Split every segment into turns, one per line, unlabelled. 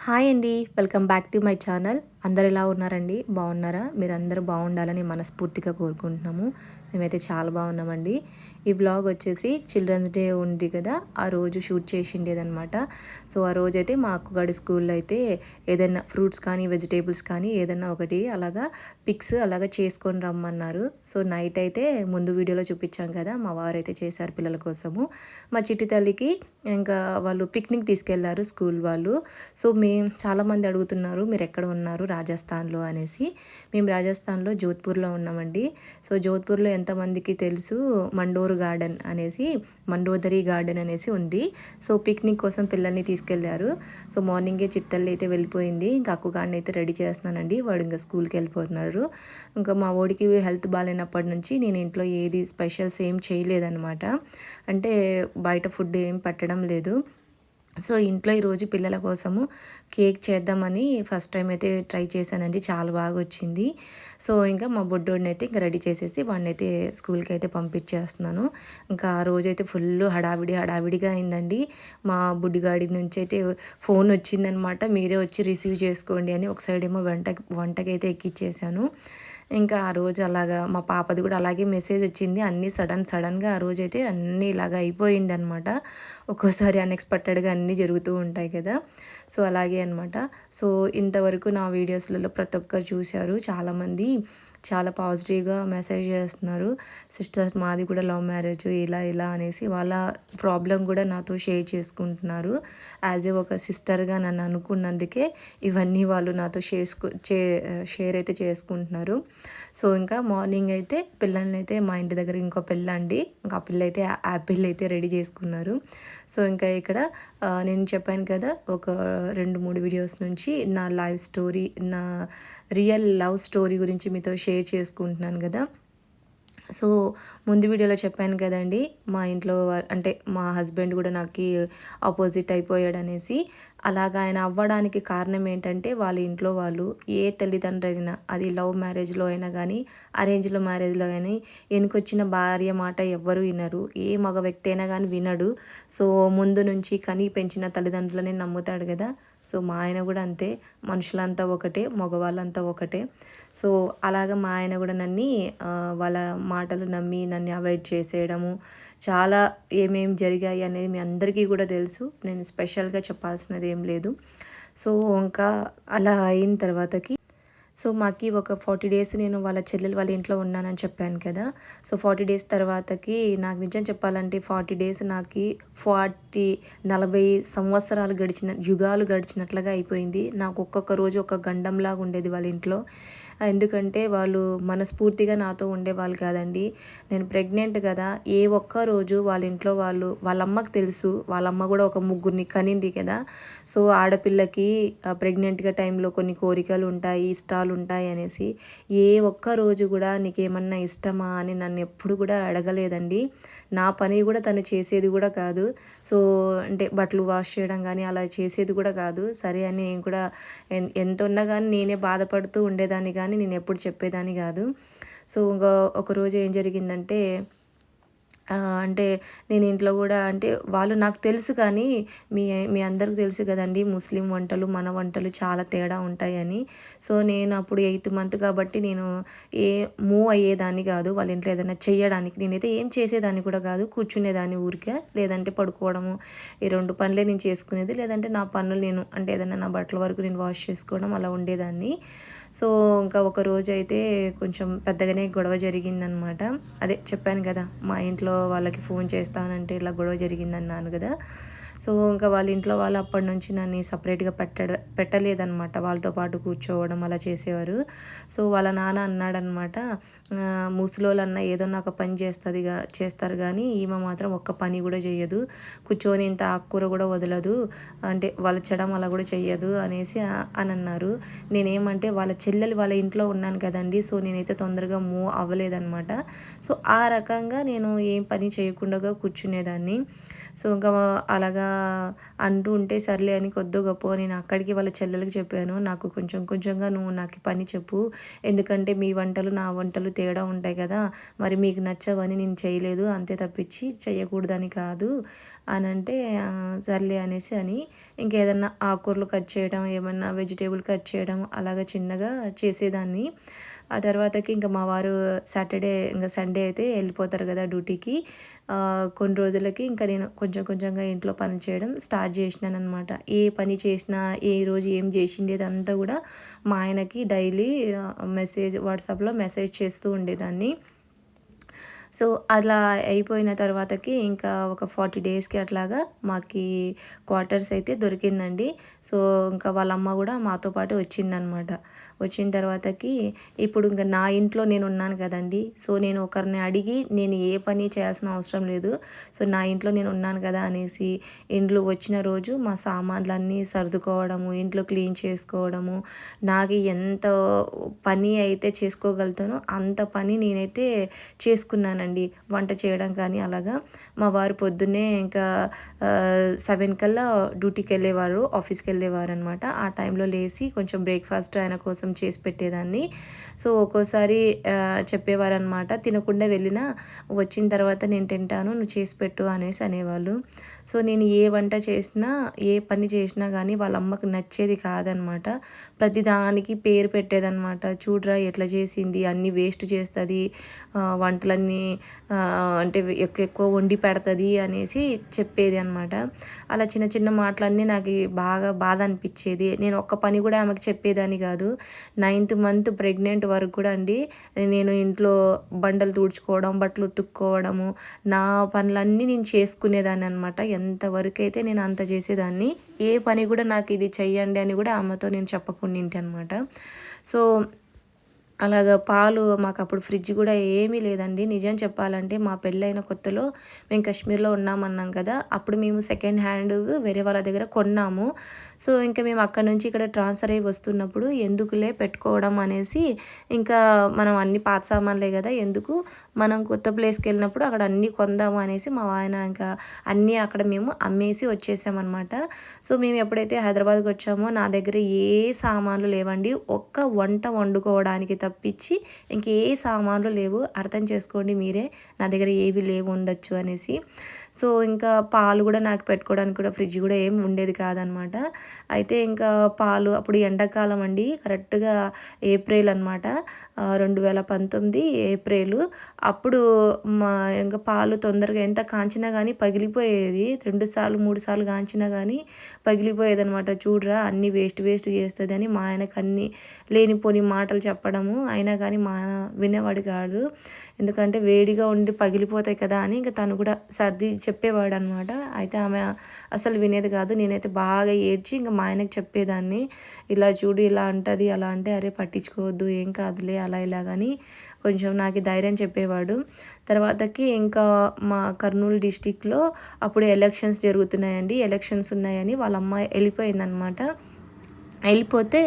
Hi అండి welcome back to my channel అందరు ఎలా ఉన్నారండి? బాగున్నారా? మీరు బాగుండాలని మనస్ఫూర్తిగా కోరుకుంటున్నాము. మేమైతే చాలా బాగున్నామండి. ఈ బ్లాగ్ వచ్చేసి చిల్డ్రన్స్ డే ఉంది కదా ఆ రోజు షూట్ చేసిండేదనమాట సో ఆ రోజైతే మా అక్కగాడి స్కూల్లో అయితే ఏదైనా ఫ్రూట్స్ కానీ వెజిటేబుల్స్ కానీ ఏదైనా ఒకటి అలాగా పిక్స్ అలాగా చేసుకొని రమ్మన్నారు. సో నైట్ అయితే ముందు వీడియోలో చూపించాం కదా మా వారు అయితే చేశారు పిల్లల కోసము. మా చిట్టి తల్లికి ఇంకా వాళ్ళు పిక్నిక్ తీసుకెళ్ళారు స్కూల్ వాళ్ళు. సో మేము చాలామంది అడుగుతున్నారు మీరు ఎక్కడ ఉన్నారు? రాజస్థాన్లో అనేసి. మేము రాజస్థాన్లో జోధ్పూర్లో ఉన్నామండి. సో జోధ్పూర్లో ఎంతమందికి తెలుసు? మండోర్ గార్డెన్ అనేసి మండోదరి గార్డెన్ అనేసి ఉంది. సో పిక్నిక్ కోసం పిల్లల్ని తీసుకెళ్ళారు. సో మార్నింగే చిట్టల్లి అయితే వెళ్ళిపోయింది. ఇంకా అక్కుగాడిని అయితే రెడీ చేస్తున్నానండి. వాడు ఇంకా స్కూల్కి వెళ్ళిపోతున్నాడు. ఇంకా మా ఓడికి హెల్త్ బాగాలేనప్పటి నుంచి నేను ఇంట్లో ఏది స్పెషల్స్ ఏం చేయలేదన్నమాట. అంటే బయట ఫుడ్ ఏం పెట్టడం లేదు. సో ఇంట్లో ఈరోజు పిల్లల కోసము కేక్ చేద్దామని ఫస్ట్ టైం అయితే ట్రై చేశానండి. చాలా బాగా వచ్చింది. సో ఇంకా మా బొడ్డోడిని అయితే ఇంకా రెడీ చేసేసి వాడిని అయితే స్కూల్కి అయితే పంపించేస్తున్నాను. ఇంకా ఆ రోజైతే ఫుల్ హడావిడి హడావిడిగా అయిందండి. మా బుడ్డిగాడి నుంచి అయితే ఫోన్ వచ్చిందనమాట. మీరే వచ్చి రిసీవ్ చేసుకోండి అని ఒక సైడ్ ఏమో వంట వంటకి అయితే ఎక్కిచ్చేసాను ఇంకా ఆ రోజు అలాగా మా పాపది కూడా అలాగే మెసేజ్ వచ్చింది. అన్నీ సడన్ సడన్గా ఆ రోజు అయితే అన్నీ ఇలాగ అయిపోయింది అనమాట ఒక్కోసారి అన్ఎక్స్పెక్టెడ్గా అన్నీ జరుగుతూ ఉంటాయి కదా. సో అలాగే అనమాట సో ఇంతవరకు నా వీడియోస్లలో ప్రతి ఒక్కరు చూశారు. చాలామంది చాలా పాజిటివ్గా మెసేజ్ చేస్తున్నారు. సిస్టర్ మాది కూడా లవ్ మ్యారేజ్ ఇలా ఇలా అనేసి వాళ్ళ ప్రాబ్లం కూడా నాతో షేర్ చేసుకుంటున్నారు. యాజ్ ఏ ఒక సిస్టర్గా నన్ను అనుకున్నందుకే ఇవన్నీ వాళ్ళు నాతో చేసుకు చే షేర్ అయితే చేసుకుంటున్నారు. సో ఇంకా మార్నింగ్ అయితే పిల్లల్ని అయితే మా ఇంటి దగ్గర ఇంకో పిల్ల అండి ఇంకా ఆ పిల్ల అయితే యాపిల్ అయితే రెడీ చేసుకున్నారు. సో ఇంకా ఇక్కడ నేను చెప్పాను కదా ఒక రెండు మూడు వీడియోస్ నుంచి నా లైవ్ స్టోరీ నా రియల్ లవ్ స్టోరీ గురించి మీతో షేర్ చేసుకుంటున్నాను కదా. సో ముందు వీడియోలో చెప్పాను కదండి మా ఇంట్లో అంటే మా హస్బెండ్ కూడా నాకు ఆపోజిట్ అయిపోయాడు అనేసి అలాగా ఆయన అవ్వడానికి కారణం ఏంటంటే వాళ్ళ ఇంట్లో వాళ్ళు ఏ తల్లిదండ్రులైనా అది లవ్ మ్యారేజ్లో అయినా కానీ అరేంజ్లో మ్యారేజ్లో కానీ వెనుకొచ్చిన భార్య మాట ఎవ్వరూ వినరు ఏ మగ వ్యక్తి అయినా కానీ వినడు. సో ముందు నుంచి కనీ పెంచిన తల్లిదండ్రులనే నమ్ముతాడు కదా. సో మా ఆయన కూడా అంతే. మనుషులంతా ఒకటే మగవాళ్ళంతా ఒకటే. సో అలాగ మా ఆయన కూడా నన్ను వాళ్ళ మాటలు నమ్మి నన్ను అవాయిడ్ చేసేయడము చాలా ఏమేమి జరిగాయి అనేది మీ అందరికీ కూడా తెలుసు. నేను స్పెషల్గా చెప్పాల్సినది ఏం లేదు. సో ఇంకా అలా అయిన తర్వాతకి సో మాకి ఒక ఫార్టీ డేస్ నేను వాళ్ళ చెల్లెలు వాళ్ళ ఇంట్లో ఉన్నానని చెప్పాను కదా. సో ఫార్టీ డేస్ తర్వాతకి నాకు నిజం చెప్పాలంటే ఫార్టీ డేస్ నాకు ఫార్టీ నలభై సంవత్సరాలు గడిచిన యుగాలు గడిచినట్లుగా అయిపోయింది. నాకు ఒక్కొక్క రోజు ఒక గండంలాగా ఉండేది వాళ్ళ ఇంట్లో. ఎందుకంటే వాళ్ళు మనస్ఫూర్తిగా నాతో ఉండేవాళ్ళు కాదండి. నేను ప్రెగ్నెంట్ కదా ఏ ఒక్క రోజు వాళ్ళ ఇంట్లో వాళ్ళు వాళ్ళ అమ్మకి తెలుసు వాళ్ళ అమ్మ కూడా ఒక ముగ్గురిని కనింది కదా. సో ఆడపిల్లకి ప్రెగ్నెంట్గా టైంలో కొన్ని కోరికలు ఉంటాయి ఇష్టాలు ఉంటాయి అనేసి ఏ ఒక్క రోజు కూడా నీకేమన్నా ఇష్టమా అని నన్ను ఎప్పుడు కూడా అడగలేదండి. నా పని కూడా తను చేసేది కూడా కాదు. సో అంటే బట్టలు వాష్ చేయడం కానీ అలా చేసేది కూడా కాదు. సరే అని నేను కూడా ఎంత ఉన్నా కానీ నేనే బాధపడుతూ ఉండేదాన్ని కానీ నేను ఎప్పుడు చెప్పేదాన్ని కాదు. సో ఇంకా ఒకరోజు ఏం జరిగిందంటే అంటే నేను ఇంట్లో కూడా అంటే వాళ్ళు నాకు తెలుసు కానీ మీ మీ అందరికి తెలుసు కదండి ముస్లిం వంటలు మన వంటలు చాలా తేడా ఉంటాయని. సో నేను అప్పుడు ఎయిత్ మంత్ కాబట్టి నేను ఏ మూవ్ అయ్యేదాన్ని కాదు వాళ్ళ ఇంట్లో ఏదైనా చేయడానికి. నేనైతే ఏం చేసేదాన్ని కూడా కాదు కూర్చునేదాన్ని ఊరికే. లేదంటే పడుకోవడము ఈ రెండు పనులే నేను చేసుకునేది. లేదంటే నా పనులు నేను అంటే ఏదైనా నా బట్టల వరకు నేను వాష్ చేసుకోవడం అలా ఉండేదాన్ని. సో ఇంకా ఒక రోజు అయితే కొంచెం పెద్దగానే గొడవ జరిగిందనమాట. అదే చెప్పాను కదా మా ఇంట్లో వాళ్ళకి ఫోన్ చేస్తానంటే ఇలా గొడవ జరిగిందన్నాను కదా. సో ఇంకా వాళ్ళ ఇంట్లో వాళ్ళు అప్పటి నుంచి నన్ను సపరేట్గా పెట్ట పెట్టలేదనమాట వాళ్ళతో పాటు కూర్చోవడం అలా చేసేవారు. సో వాళ్ళ నాన్న అన్నాడనమాట ముసలోళ్ళన్న ఏదో ఒక పని చేస్తుంది చేస్తారు కానీ ఈమె మాత్రం ఒక్క పని కూడా చేయదు కూర్చొని ఇంత ఆకుకూర కూడా వదలదు. అంటే వాళ్ళ చెడం అలా కూడా చేయదు అనేసి అని అన్నారు. నేనేమంటే వాళ్ళ చెల్లెలు వాళ్ళ ఇంట్లో ఉన్నాను కదండి సో నేనైతే తొందరగా మూవ్ అవ్వలేదన్నమాట. సో ఆ రకంగా నేను ఏం పని చేయకుండా కూర్చునేదాన్ని. సో ఇంకా అలాగా అంటూ ఉంటే సర్లే అని కొద్ది గొప్ప నేను అక్కడికి వాళ్ళ చెల్లెలకి చెప్పాను. నాకు కొంచెం కొంచెంగా నువ్వు నాకు పని చెప్పు. ఎందుకంటే మీ వంటలు నా వంటలు తేడా ఉంటాయి కదా. మరి మీకు నచ్చవని నేను చేయలేదు. అంతే తప్పించి చేయకూడదని కాదు అని అంటే సర్లే అనేసి అని ఇంకేదన్నా ఆకుకూరలు కట్ చేయడం ఏమన్నా వెజిటేబుల్ కట్ చేయడం అలాగ చిన్నగా చేసేదాన్ని. ఆ తర్వాతకి ఇంకా మా వారు సాటర్డే ఇంకా సండే అయితే వెళ్ళిపోతారు కదా డ్యూటీకి. కొన్ని రోజులకి ఇంకా నేను కొంచెం కొంచెంగా ఇంట్లో పని చేయడం స్టార్ట్ చేసినాను అనమాట ఏ పని చేసినా ఏ రోజు ఏం చేసిండేది అంతా కూడా మా ఆయనకి డైలీ మెసేజ్ వాట్సాప్లో మెసేజ్ చేస్తూ ఉండేదాన్ని. సో అలా అయిపోయిన తర్వాతకి ఇంకా ఒక ఫార్టీ డేస్కి అట్లాగా మాకి క్వార్టర్స్ అయితే దొరికిందండి. సో ఇంకా వాళ్ళ అమ్మ కూడా మాతో పాటు వచ్చిందనమాట. వచ్చిన తర్వాతకి ఇప్పుడు ఇంకా నా ఇంట్లో నేను ఉన్నాను కదండి. సో నేను ఒకరిని అడిగి నేను ఏ పని చేయాల్సిన అవసరం లేదు. సో నా ఇంట్లో నేను ఉన్నాను కదా అనేసి ఇంట్లో వచ్చిన రోజు మా సామాన్లన్నీ సర్దుకోవడము ఇంట్లో క్లీన్ చేసుకోవడము నాకు ఎంత పని అయితే చేసుకోగలుగుతానో అంత పని నేనైతే చేసుకున్నాను చేస్తానండి వంట చేయడం కానీ అలాగా. మా వారు పొద్దున్నే ఇంకా సెవెన్ కల్లా డ్యూటీకి వెళ్ళేవారు ఆఫీస్కి వెళ్ళేవారు అనమాట ఆ టైంలో లేచి కొంచెం బ్రేక్ఫాస్ట్ ఆయన కోసం చేసి పెట్టేదాన్ని. సో ఒక్కోసారి చెప్పేవారు చెప్పేవారనమాట తినకుండా వెళ్ళినా వచ్చిన తర్వాత నేను తింటాను నువ్వు చేసి పెట్టు అనేసి అనేవాళ్ళు. సో నేను ఏ వంట చేసినా ఏ పని చేసినా కానీ వాళ్ళ అమ్మకు నచ్చేది కాదనమాట ప్రతిదానికి పేరు పెట్టేదన్నమాట. చూడరా ఎట్లా చేసింది? అన్నీ వేస్ట్ చేస్తుంది. వంటలన్నీ అంటే ఎక్కువ ఎక్కువ వండి పెడుతుంది అనేసి చెప్పేది అనమాట అలా చిన్న చిన్న మాటలన్నీ నాకు బాగా బాధ అనిపించేది. నేను ఒక్క పని కూడా ఆమెకు చెప్పేదాన్ని కాదు. నైన్త్ మంత్ ప్రెగ్నెంట్ వరకు కూడా అండి నేను ఇంట్లో బండలు తుడుచుకోవడం బట్టలు ఉతుక్కోవడము నా పనులన్నీ నేను చేసుకునేదాన్ని అనమాట ఎంతవరకు అయితే నేను అంత చేసేదాన్ని ఏ పని కూడా నాకు ఇది చెయ్యండి అని కూడా అమ్మతో నేను చెప్పకుండా అనమాట సో అలాగ పాలు మాకు అప్పుడు ఫ్రిడ్జ్ కూడా ఏమీ లేదండి. నిజం చెప్పాలంటే మా పెళ్ళైన కొత్తలో మేము కాశ్మీర్లో ఉన్నామన్నాం కదా అప్పుడు మేము సెకండ్ హ్యాండ్ వేరే వాళ్ళ దగ్గర కొన్నాము. సో ఇంకా మేము అక్కడ నుంచి ఇక్కడ ట్రాన్స్ఫర్ అయ్యి వస్తున్నప్పుడు ఎందుకులే పెట్టుకోవడం అనేసి ఇంకా మనం అన్ని పాత సామాన్లే కదా ఎందుకు మనం కొత్త ప్లేస్కి వెళ్ళినప్పుడు అక్కడ అన్నీ కొందాము అనేసి మా ఆయన ఇంకా అన్నీ అక్కడ మేము అమ్మేసి వచ్చేసామన్నమాట. సో మేము ఎప్పుడైతే హైదరాబాద్కి వచ్చామో నా దగ్గర ఏ సామాన్లు లేవండి. ఒక్క వంట వండుకోవడానికి తప్పించి ఇంకే సామాన్లు లేవు. అర్థం చేసుకోండి మీరే. నా దగ్గర ఏవి లేవు ఉండొచ్చు అనేసి. సో ఇంకా పాలు కూడా నాకు పెట్టుకోవడానికి కూడా ఫ్రిడ్జ్ కూడా ఏం ఉండేది కాదనమాట. అయితే ఇంకా పాలు అప్పుడు ఎండాకాలం అండి కరెక్ట్గా ఏప్రిల్ అనమాట రెండు వేల పంతొమ్మిది ఏప్రిల్. అప్పుడు మా ఇంకా పాలు తొందరగా ఎంత కాంచినా కానీ పగిలిపోయేది. రెండు సార్లు మూడు సార్లు కాంచినా కానీ పగిలిపోయేది అనమాట చూడరా అన్ని వేస్ట్ వేస్ట్ చేస్తుంది అని మా ఆయనకు అన్ని లేనిపోని మాటలు చెప్పడము అయినా కానీ మా వినేవాడు కాదు ఎందుకంటే వేడిగా ఉండి పగిలిపోతాయి కదా అని ఇంకా తను కూడా సర్ది చెప్పేవాడు అనమాట అయితే ఆమె అసలు వినేది కాదు. నేనైతే బాగా ఏడ్చి ఇంకా మా ఆయనకి చెప్పేదాన్ని. ఇలా చూడు ఇలా అంటది అలా అంటే అరే పట్టించుకోవద్దు ఏం కాదులే అలా ఇలా కానీ కొంచెం నాకు ధైర్యం చెప్పేవాడు. తర్వాతకి ఇంకా మా కర్నూలు డిస్టిక్లో అప్పుడు ఎలక్షన్స్ జరుగుతున్నాయండి. ఎలక్షన్స్ ఉన్నాయని వాళ్ళ అమ్మ వెళ్ళిపోయిందనమాట. వెళ్ళిపోతే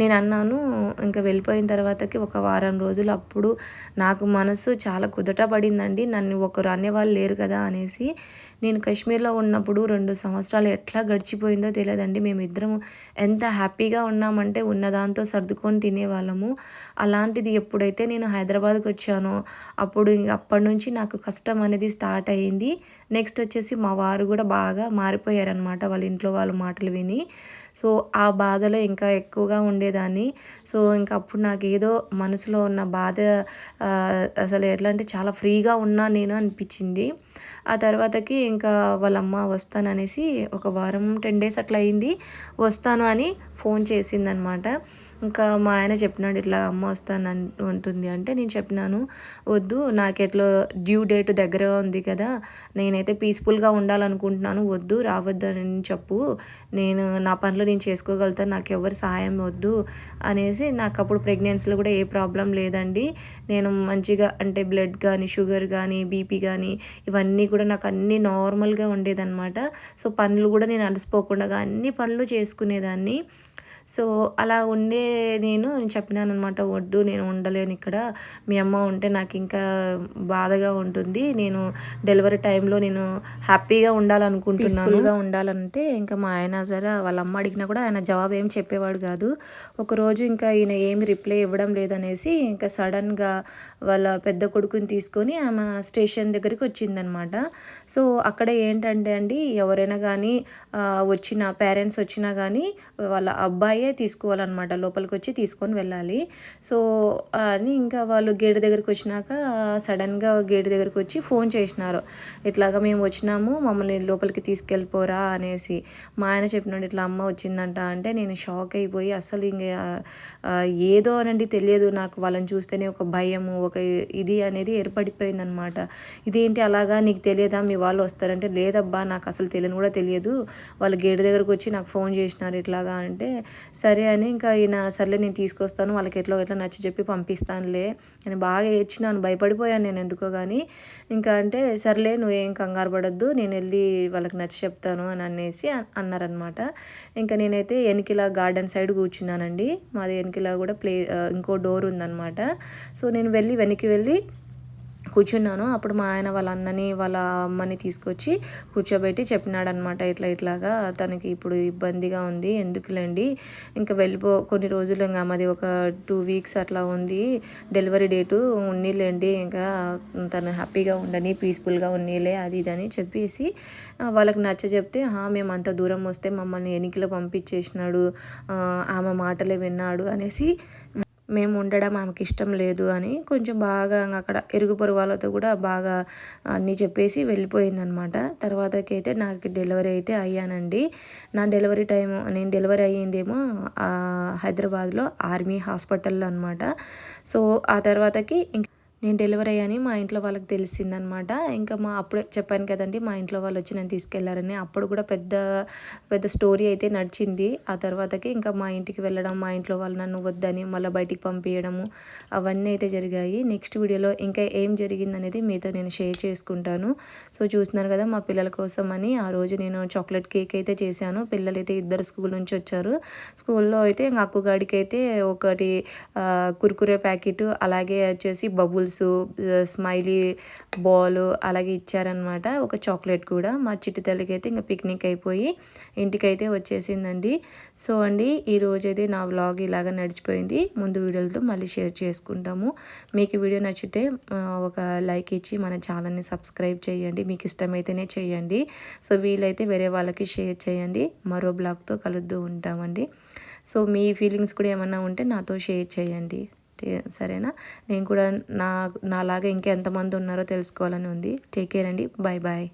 నేను అన్నాను ఇంకా వెళ్ళిపోయిన తర్వాతకి ఒక వారం రోజులు అప్పుడు నాకు మనసు చాలా కుదట పడిందండి. నన్ను ఒకరు అనేవాళ్ళు లేరు కదా అనేసి నేను కాశ్మీర్లో ఉన్నప్పుడు రెండు సంవత్సరాలు ఎట్లా గడిచిపోయిందో తెలియదండి. మేమిద్దరం ఎంత హ్యాపీగా ఉన్నామంటే ఉన్నదాంతో సర్దుకొని తినేవాళ్ళము. అలాంటిది ఎప్పుడైతే నేను హైదరాబాద్కి వచ్చానో అప్పుడు ఇంక అప్పటి నుంచి నాకు కష్టం అనేది స్టార్ట్ అయ్యింది నెక్స్ట్ వచ్చేసి మా వారు కూడా బాగా మారిపోయారనమాట వాళ్ళ ఇంట్లో వాళ్ళ మాటలు విని. సో ఆ బాధలో ఇంకా ఎక్కువగా ఉండేదాన్ని. సో ఇంకా అప్పుడు నాకు ఏదో మనసులో ఉన్న బాధ అసలు ఎట్లా అంటే చాలా ఫ్రీగా ఉన్నా నేను అనిపించింది. ఆ తర్వాతకి ఇంకా వాళ్ళ అమ్మ వస్తాననేసి ఒక వారం టెన్ డేస్ అట్లా అయింది. వస్తాను అని ఫోన్ చేసిందనమాట ఇంకా మా ఆయన చెప్పినాడు ఇట్లా అమ్మ వస్తాను ఉంటుంది అంటే నేను చెప్పినాను వద్దు నాకు ఎట్లా డ్యూ డేట్ దగ్గర ఉంది కదా నేను నేనైతే పీస్ఫుల్గా ఉండాలనుకుంటున్నాను వద్దు రావద్దు అని చెప్పు. నేను నా పనులు నేను చేసుకోగలుగుతాను నాకు ఎవరు సహాయం వద్దు అనేసి నాకు అప్పుడు ప్రెగ్నెన్సీలో కూడా ఏ ప్రాబ్లం లేదండి. నేను మంచిగా అంటే బ్లడ్ కానీ షుగర్ కానీ బీపీ కానీ ఇవన్నీ కూడా నాకు అన్నీ నార్మల్గా ఉండేదన్నమాట. సో పనులు కూడా నేను అలసిపోకుండా అన్ని పనులు చేసుకునేదాన్ని. సో అలా ఉండే నేను చెప్పినాను అనమాట వద్దు నేను ఉండలేను ఇక్కడ. మీ అమ్మ ఉంటే నాకు ఇంకా బాధగా ఉంటుంది. నేను డెలివరీ టైంలో నేను హ్యాపీగా ఉండాలనుకుంటున్నాను. ఉండాలంటే ఇంకా మా ఆయన సరే వాళ్ళ అమ్మ అడిగినా కూడా ఆయన జవాబు ఏం చెప్పేవాడు కాదు. ఒకరోజు ఇంకా ఈయన ఏమి రిప్లై ఇవ్వడం లేదనేసి ఇంకా సడన్గా వాళ్ళ పెద్ద కొడుకుని తీసుకొని ఆమె స్టేషన్ దగ్గరికి వచ్చిందనమాట సో అక్కడ ఏంటంటే అండి ఎవరైనా కానీ వచ్చిన పేరెంట్స్ వచ్చినా కానీ వాళ్ళ అబ్బాయి తీసుకోవాలన్నమాట. లోపలికి వచ్చి తీసుకొని వెళ్ళాలి. సో అని ఇంకా వాళ్ళు గేట్ దగ్గరికి వచ్చినాక సడన్గా గేట్ దగ్గరికి వచ్చి ఫోన్ చేసినారు. ఇట్లాగా మేము వచ్చినాము మమ్మల్ని లోపలికి తీసుకెళ్ళిపోరా అనేసి. మా ఆయన చెప్పినాడు ఇట్లా అమ్మ వచ్చిందంట అంటే నేను షాక్ అయిపోయి అసలు ఇంక ఏదో అనండి తెలియదు. నాకు వాళ్ళని చూస్తేనే ఒక భయము ఒక ఇది అనేది ఏర్పడిపోయిందనమాట ఇదేంటి అలాగా? నీకు తెలియదా? మీ వాళ్ళు వస్తారంటే లేదబ్బా నాకు అసలు తెలియని కూడా తెలియదు. వాళ్ళు గేట్ దగ్గరకు వచ్చి నాకు ఫోన్ చేసినారు ఇట్లాగా అంటే సరే అని ఇంకా ఈయన సర్లే నేను తీసుకొస్తాను వాళ్ళకి ఎట్లా ఎట్లా నచ్చి చెప్పి పంపిస్తానులే అని బాగా ఏడ్చినాను భయపడిపోయాను నేను ఎందుకో కానీ ఇంకా అంటే సర్లే నువ్వేం కంగారు పడద్దు నేను వెళ్ళి వాళ్ళకి నచ్చి చెప్తాను అని అనేసి అన్నారనమాట ఇంకా నేనైతే వెనకిలా గార్డెన్ సైడ్ కూర్చున్నానండి మాది వెనకిలా కూడా ప్లే ఇంకో డోర్ ఉందన్నమాట. సో నేను వెళ్ళి వెనక్కి వెళ్ళి కూర్చున్నాను. అప్పుడు మా ఆయన వాళ్ళ అన్నని వాళ్ళ అమ్మని తీసుకొచ్చి కూర్చోబెట్టి చెప్పినాడనమాట ఇట్లా ఇట్లాగా తనకి ఇప్పుడు ఇబ్బందిగా ఉంది ఎందుకులేండి? ఇంకా వెళ్ళిపో కొన్ని రోజులు ఇంకా మాది ఒక టూ వీక్స్ అట్లా ఉంది. డెలివరీ డేటు ఉన్నీలేండి. ఇంకా తను హ్యాపీగా ఉండని పీస్ఫుల్గా ఉన్నీలే అది ఇది అని చెప్పేసి వాళ్ళకి నచ్చ చెప్తే మేము అంత దూరం వస్తే మమ్మల్ని ఎన్నికలు పంపించేసినాడు. ఆమె మాటలే విన్నాడు అనేసి మేము ఉండడం ఆమెకి ఇష్టం లేదు అని కొంచెం బాగా అక్కడ ఇరుగు పొరుగు వాళ్ళతో కూడా బాగా అన్నీ చెప్పేసి వెళ్ళిపోయిందనమాట. తర్వాతకి అయితే నాకు డెలివరీ అయితే అయ్యానండి. నా డెలివరీ టైం నేను డెలివరీ అయ్యిందేమో హైదరాబాద్లో ఆర్మీ హాస్పిటల్లో అనమాట. సో ఆ తర్వాతకి ఇంకా నేను డెలివరీ అయ్యాని మా ఇంట్లో వాళ్ళకి తెలిసిందనమాట. ఇంకా మా అప్పుడే చెప్పాను కదండి మా ఇంట్లో వాళ్ళు వచ్చి నేను తీసుకెళ్ళారని. అప్పుడు కూడా పెద్ద పెద్ద స్టోరీ అయితే నడిచింది. ఆ తర్వాతకి ఇంకా మా ఇంటికి వెళ్ళడం మా ఇంట్లో వాళ్ళు నన్ను వద్దని మళ్ళీ బయటికి పంపించడము అవన్నీ అయితే జరిగాయి. నెక్స్ట్ వీడియోలో ఇంకా ఏం జరిగింది అనేది మీతో నేను షేర్ చేసుకుంటాను. సో చూస్తున్నారు కదా మా పిల్లల కోసం అని ఆ రోజు నేను చాక్లెట్ కేక్ అయితే చేశాను. పిల్లలైతే ఇద్దరు స్కూల్ నుంచి వచ్చారు. స్కూల్లో అయితే అక్కుగాడికి అయితే ఒకటి కుర్కురే ప్యాకెట్ అలాగే వచ్చేసి బబుల్స్ బబుల్స్ స్మైలీ బాల్ అలాగే ఇచ్చారనమాట ఒక చాక్లెట్ కూడా. మా చిట్టి తల్లికి అయితే ఇంకా పిక్నిక్ అయిపోయి ఇంటికైతే వచ్చేసిందండి. సో అండి ఈరోజైతే నా వ్లాగ్ ఇలాగ నడిచిపోయింది. ముందు వీడియోలతో మళ్ళీ షేర్ చేసుకుంటాము. మీకు వీడియో నచ్చితే ఒక లైక్ ఇచ్చి మన ఛానల్ని సబ్స్క్రైబ్ చేయండి. మీకు ఇష్టమైతేనే చేయండి. సో వీలైతే వేరే వాళ్ళకి షేర్ చేయండి. మరో బ్లాగ్తో కలుద్దు ఉంటామండి. సో మీ ఫీలింగ్స్ కూడా ఏమన్నా ఉంటే నాతో షేర్ చేయండి. సరేనా? నేను కూడా నా నాలాగా ఇంకెంతమంది ఉన్నారో తెలుసుకోవాలని ఉంది. టేక్ కేర్ అండి. Bye bye